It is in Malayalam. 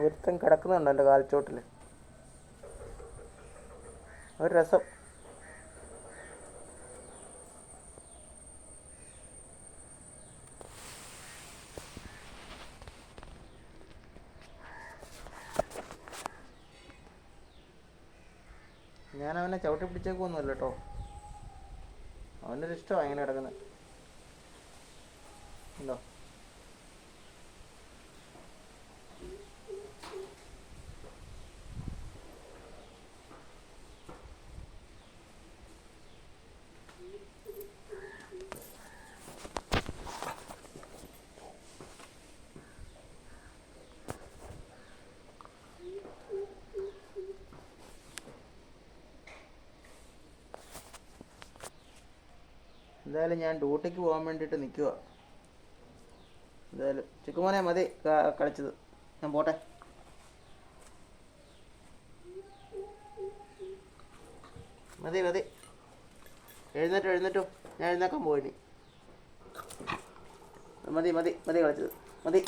ഒരുത്തൻ കിടക്കുന്നുണ്ട് എന്റെ കാൽച്ചോട്ടിൽ ഒരു രസം. ഞാൻ അവനെ ചവിട്ടി പിടിച്ചേക്കൊന്നുമല്ല കേട്ടോ അവനൊരു ഇഷ്ടമാണ് ഇങ്ങനെ കിടക്കുന്നത് ഉണ്ടോ? എന്തായാലും ഞാൻ ഡ്യൂട്ടിക്ക് പോകാൻ വേണ്ടിയിട്ട് നിൽക്കുക എന്തായാലും ചിക്കുമോനെ മതി കളിച്ചത്. ഞാൻ പോട്ടെ. മതി മതി. എഴുന്നേറ്റോ എഴുന്നേറ്റോ. ഞാൻ എഴുന്നേക്കാൻ പോയിനി. മതി മതി മതി കളിച്ചത്. മതി.